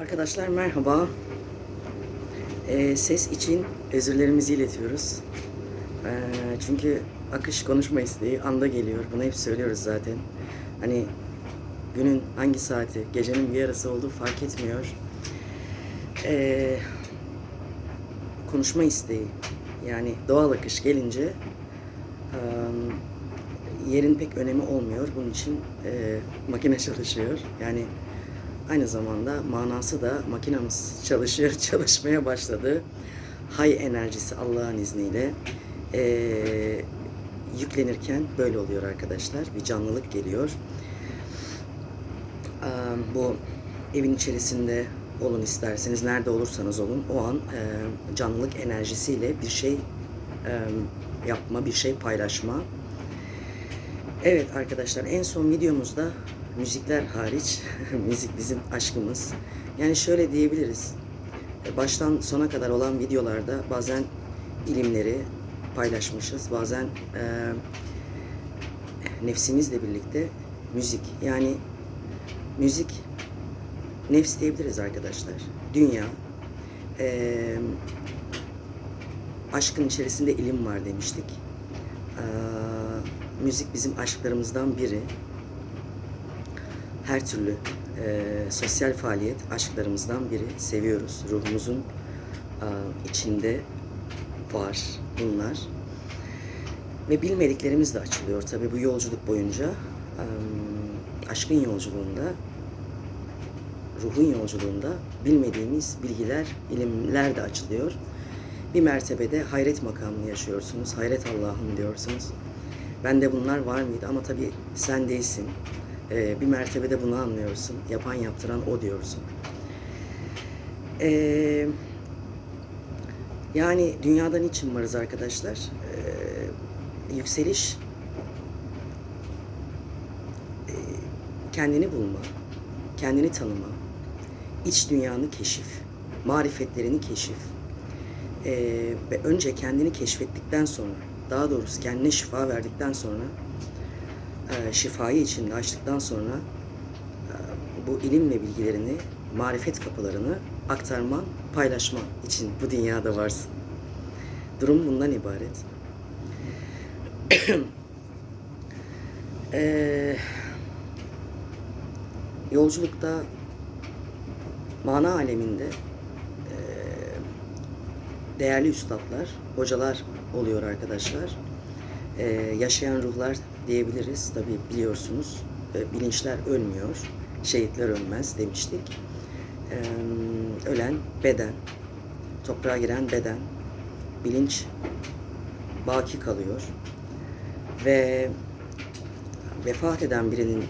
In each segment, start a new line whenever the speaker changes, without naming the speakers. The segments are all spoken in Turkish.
Arkadaşlar merhaba. Ee, ses için özürlerimizi iletiyoruz. Ee, çünkü akış konuşma isteği anda geliyor. Bunu hep söylüyoruz zaten. Hani günün hangi saati, gecenin bir yarısı olduğu fark etmiyor. Ee, konuşma isteği yani doğal akış gelince em, yerin pek önemi olmuyor. Bunun için e, makine çalışıyor. Yani aynı zamanda manası da makinamız çalışıyor, çalışmaya başladı. Hay enerjisi Allah'ın izniyle e, yüklenirken böyle oluyor arkadaşlar. Bir canlılık geliyor. Em, bu evin içerisinde olun isterseniz, nerede olursanız olun o an e, canlılık enerjisiyle bir şey e, yapma, bir şey paylaşma. Evet arkadaşlar en son videomuzda müzikler hariç, müzik bizim aşkımız. Yani şöyle diyebiliriz. Baştan sona kadar olan videolarda bazen ilimleri paylaşmışız. Bazen e, nefsimizle birlikte müzik. Yani müzik nefs diyebiliriz arkadaşlar. Dünya. e, aşkın içerisinde ilim var demiştik. E, müzik bizim aşklarımızdan biri. Her türlü e, sosyal faaliyet aşklarımızdan biri. Seviyoruz. Ruhumuzun e, içinde var bunlar. Ve bilmediklerimiz de açılıyor tabii bu yolculuk boyunca. E, aşkın yolculuğunda, ruhun yolculuğunda bilmediğimiz bilgiler, ilimler de açılıyor. Bir mertebede hayret makamını yaşıyorsunuz. Hayret Allah'ım diyorsunuz. Bende bunlar var mıydı ama tabii sen değilsin. Ee, bir mertebede bunu anlıyorsun. Yapan yaptıran o diyorsun. Ee, yani dünyada niçin varız arkadaşlar? Ee, yükseliş ee, kendini bulma, kendini tanıma, iç dünyanı keşif, marifetlerini keşif. Ee, ve önce kendini keşfettikten sonra, daha doğrusu kendine şifa verdikten sonra, e, şifayı içinde açtıktan sonra e, bu ilimle bilgilerini, marifet kapılarını aktarman, paylaşman için bu dünyada varsın. Durum bundan ibaret. Ee, yolculukta mana aleminde e, değerli üstadlar, hocalar oluyor arkadaşlar. E, yaşayan ruhlar diyebiliriz. Tabi biliyorsunuz e, bilinçler ölmüyor, şehitler ölmez demiştik. E, ölen beden, toprağa giren beden, bilinç baki kalıyor. Ve vefat eden birinin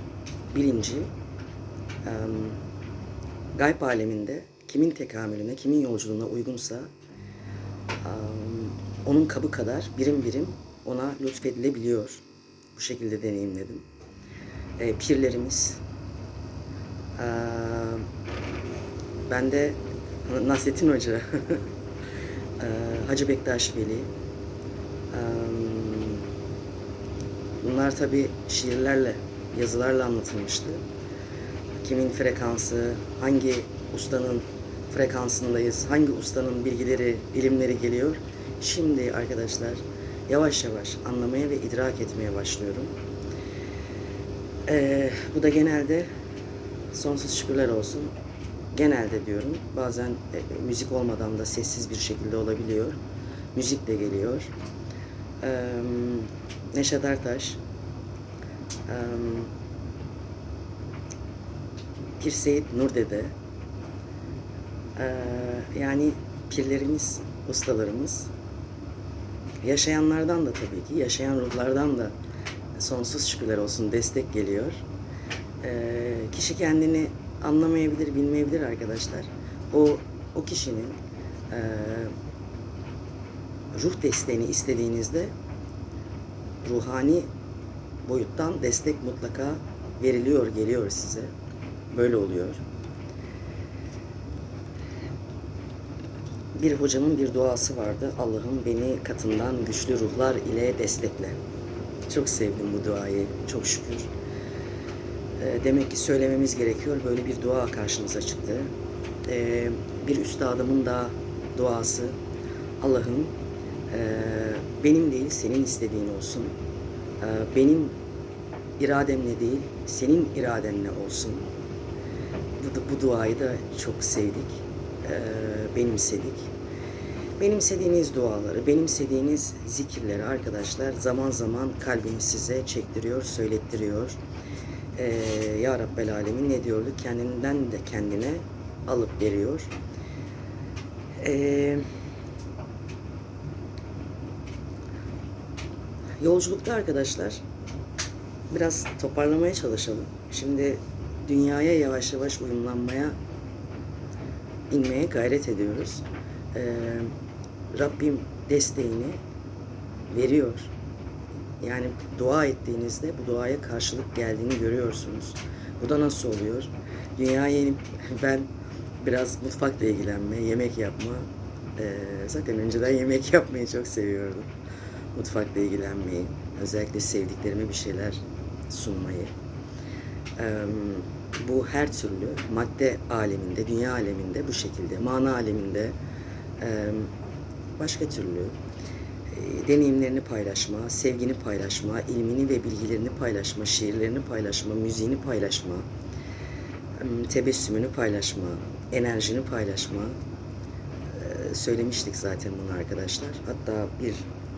bilinci e, gayb aleminde kimin tekamülüne, kimin yolculuğuna uygunsa e, onun kabı kadar birim birim ona lütfedilebiliyor. Bu şekilde deneyimledim. E, pirlerimiz e, ben de Nasrettin Hoca, e, Hacı Bektaş Veli, e, bunlar tabi şiirlerle, yazılarla anlatılmıştı. Kimin frekansı, hangi ustanın frekansındayız, hangi ustanın bilgileri, ilimleri geliyor. Şimdi arkadaşlar yavaş yavaş anlamaya ve idrak etmeye başlıyorum. Ee, bu da genelde sonsuz şükürler olsun. Genelde diyorum. Bazen e, müzik olmadan da sessiz bir şekilde olabiliyor. Müzik de geliyor. Ee, Neşet Ertaş, ee, Pir Seyit Nurdede, ee, yani pirlerimiz, ustalarımız, yaşayanlardan da tabii ki, yaşayan ruhlardan da sonsuz şükürler olsun destek geliyor. Ee, kişi kendini anlamayabilir, bilmeyebilir arkadaşlar. O o kişinin e, ruh desteğini istediğinizde ruhani boyuttan destek mutlaka veriliyor, geliyor size. Böyle oluyor. Bir hocamın bir duası vardı. Allah'ım beni katından güçlü ruhlar ile destekle. Çok sevdim bu duayı. Çok şükür. Ee, demek ki söylememiz gerekiyor. Böyle bir dua karşımıza çıktı. e, bir üstadımın da duası. Allah'ım e, benim değil senin istediğin olsun. E, benim irademle değil senin iradenle olsun. Bu, bu duayı da çok sevdik, benimsedik. Benimsediğiniz duaları, benimsediğiniz zikirleri arkadaşlar zaman zaman kalbimiz size çektiriyor, söylettiriyor. Ee, ya Rabbel Alemin ne diyordu? Kendinden de kendine alıp veriyor. Ee, yolculukta arkadaşlar biraz toparlamaya çalışalım. Şimdi dünyaya yavaş yavaş uyumlanmaya inmeye gayret ediyoruz. Ee, Rabbim desteğini veriyor. Yani dua ettiğinizde bu duaya karşılık geldiğini görüyorsunuz. Bu da nasıl oluyor? Dünyaya inip ben biraz mutfakla ilgilenme, yemek yapma. Ee, zaten önceden yemek yapmayı çok seviyordum. Mutfakla ilgilenmeyi, özellikle sevdiklerime bir şeyler sunmayı. Ee, bu her türlü madde aleminde, dünya aleminde bu şekilde, mana aleminde başka türlü deneyimlerini paylaşma, sevgini paylaşma, ilmini ve bilgilerini paylaşma, şiirlerini paylaşma, müziğini paylaşma, tebessümünü paylaşma, enerjini paylaşma. Söylemiştik zaten bunu arkadaşlar. Hatta bir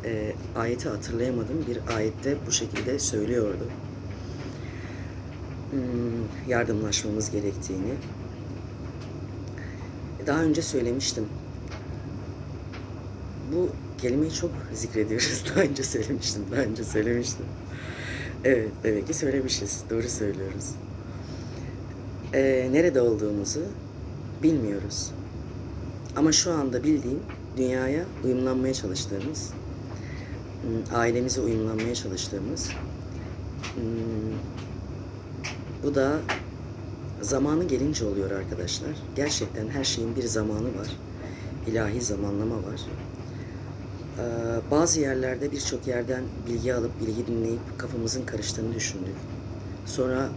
e, ayeti hatırlayamadım. Bir ayette bu şekilde söylüyordu. Hmm, yardımlaşmamız gerektiğini. Daha önce söylemiştim. Bu kelimeyi çok zikrediyoruz. Daha önce söylemiştim, daha önce söylemiştim. Evet, demek ki söylemişiz. Doğru söylüyoruz. Ee, nerede olduğumuzu bilmiyoruz. Ama şu anda bildiğim dünyaya uyumlanmaya çalıştığımız, hmm, ailemize uyumlanmaya çalıştığımız, hmm, bu da zamanı gelince oluyor arkadaşlar. Gerçekten her şeyin bir zamanı var. İlahi zamanlama var. Ee, bazı yerlerde birçok yerden bilgi alıp bilgi dinleyip kafamızın karıştığını düşündük. Sonra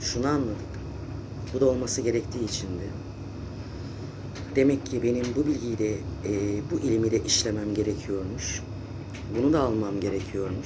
şunu anladık. Bu da olması gerektiği içindi. Demek ki benim bu bilgiyi de, e, bu ilmi de işlemem gerekiyormuş. Bunu da almam gerekiyormuş.